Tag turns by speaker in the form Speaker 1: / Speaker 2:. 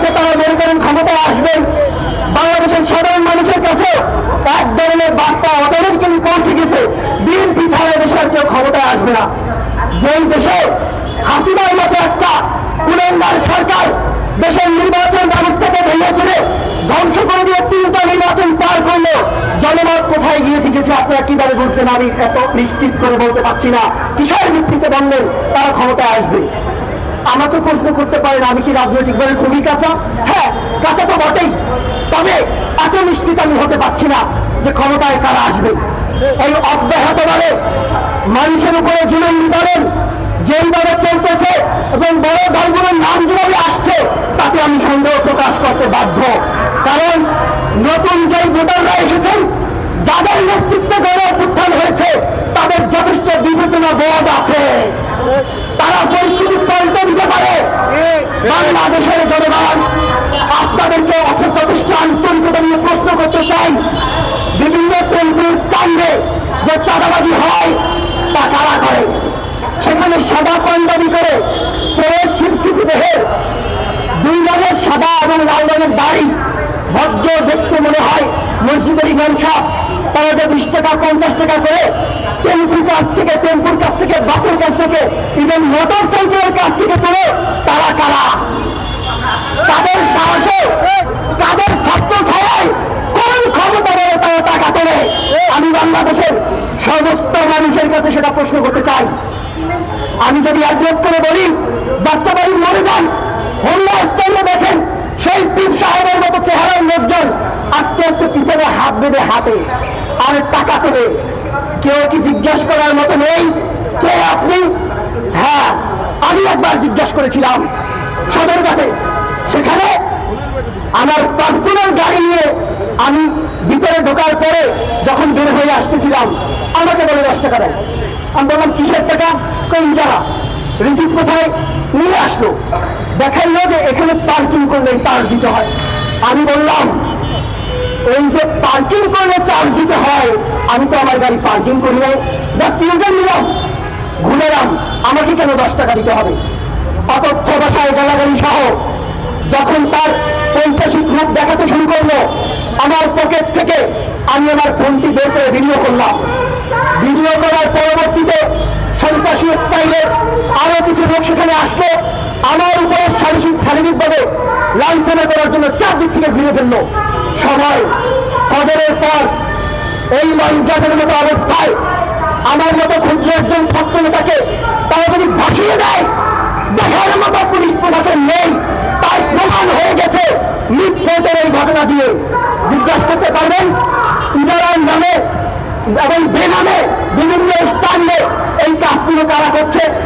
Speaker 1: যাতে তারা মনে করেন ক্ষমতায় আসবেন। বাংলাদেশের সাধারণ মানুষের কাছে এক ধরনের বার্তা অটোমেটিক্যালি পৌঁছে গেছে। বিএনপি ছাড়া দেশের কেউ ক্ষমতায় আসবে না। যেই দেশে হাসিনার মতো একটা কুলেন্দার সরকার দেশের নির্বাচন ব্যবস্থাকে ভেঙে চলে ধ্বংস করে দিয়ে তিনটা নির্বাচন পার করল, জনমত কোথায় গিয়ে থেকেছে আপনারা কীভাবে বলছেন? আমি এত নিশ্চিত করে বলতে পারছি না। কিসের ভিত্তিতে বললেন? তারা ক্ষমতায় আসবে। আমাকে প্রশ্ন করতে পারেন, আমি কি রাজনৈতিকভাবে খুবই কাঁচা? হ্যাঁ কাঁচা তো বটেই। তবে এত নিশ্চিত আমি হতে পারছি না যে ক্ষমতায় কারা আসবে। এই অব্যাহতভাবে মানুষের উপরে জুলুম নিবারণ যেইভাবে চলতেছে এবং বড় দলগুলোর নাম যেভাবে আসছে, তাতে আমি সন্দেহ প্রকাশ করতে বাধ্য। কারণ নতুন যেই ভোটাররা এসেছেন, যাদের নেতৃত্বে গড়ে বাংলাদেশের জনগণ আপনাদেরকে অথচ যথেষ্ট আন্তরিকতা নিয়ে প্রশ্ন করতে চাই। বিভিন্ন কেন্দ্র স্থানে যে চাঁদাবাজি হয়, তা কারা করে? সেখানে সাদা পাঞ্জাবি করে দুই রঙের সাদা এবং লাল রঙের বাড়ি ভদ্র দেখতে মনে হয় মসজিদের ইমাম তারা যে বিশ টাকা, পঞ্চাশ টাকা করে টেম্পুর কাছ থেকে, টেম্পুর কাছ থেকে, বাসের কাছ থেকে ইভেন মোটর সাইকেলের কাছ থেকে তুলে, তারা কারা তাদের সাহসে তাদের ছাত্র ছায় কোন ক্ষমতা বলে তারা টাকা তোলে বাংলাদেশের সমস্ত মানুষের কাছে সেটা প্রশ্ন করতে চাই। আমি যদি অ্যাড্রেস করে বলি বাচ্চা বাড়ি মরে যান হোমলা স্তম্ভে দেখেন, সেই পীর সাহেবের মতো চেহারার লোকজন আস্তে আস্তে পিছনে হাত বেঁধে হাতে আর টাকা তোলে। কেউ কি জিজ্ঞাসা করার মতো নেই? কে আপনি? হ্যাঁ আমি একবার জিজ্ঞাসা করেছিলাম সদরঘাটে সেখানে আমার পার্সোনাল গাড়ি নিয়ে আমি ভিতরে ঢোকার হয়ে আসতেছিলাম। আমাকে বলে দশ টাকা দেয় আমি বললাম, কিসের টাকা? কোন জায়গা রিসিপ্ট কোথায়? নিয়ে আসলো। দেখাইলো যে এখানে পার্কিং করলে চার্জ দিতে হয়। আমি বললাম, এই যে পার্কিং করলে চার্জ দিতে হয়, আমি তো আমার গাড়ি পার্কিং করি নাই। জাস্ট ইউজার নিলাম। ঘুরেলাম আমাকে কেন দশ টাকা দিতে হবে? অতথ্য ভাষায় গালাগালি আমি আমার ফোনটি বের করে ভিডিও করলাম। ভিডিও করার পরবর্তীতে সন্ত্রাসী স্টাইলে আরও কিছু লোক সেখানে আসলো। আমার উপরে শারীরিক শারীরিকভাবে লাঞ্ছনা করার জন্য চারদিক থেকে ঘিরে ফেলল। সবাই কদরের পর এই লঞ্চাটের মতো অবস্থায় আমার মতো ক্ষুদ্র একজন ছাত্র নেতাকে তারা যদি ভাসিয়ে দেয়। দেখার মতো পুলিশ প্রশাসন নেই। তাই প্রমাণ হয়ে গেছে মিথ্যের এই ঘটনা দিয়ে। জিজ্ঞাসা করতে নামে এবং বেনামে বিভিন্ন স্থানে এই কাজগুলো তারা করছে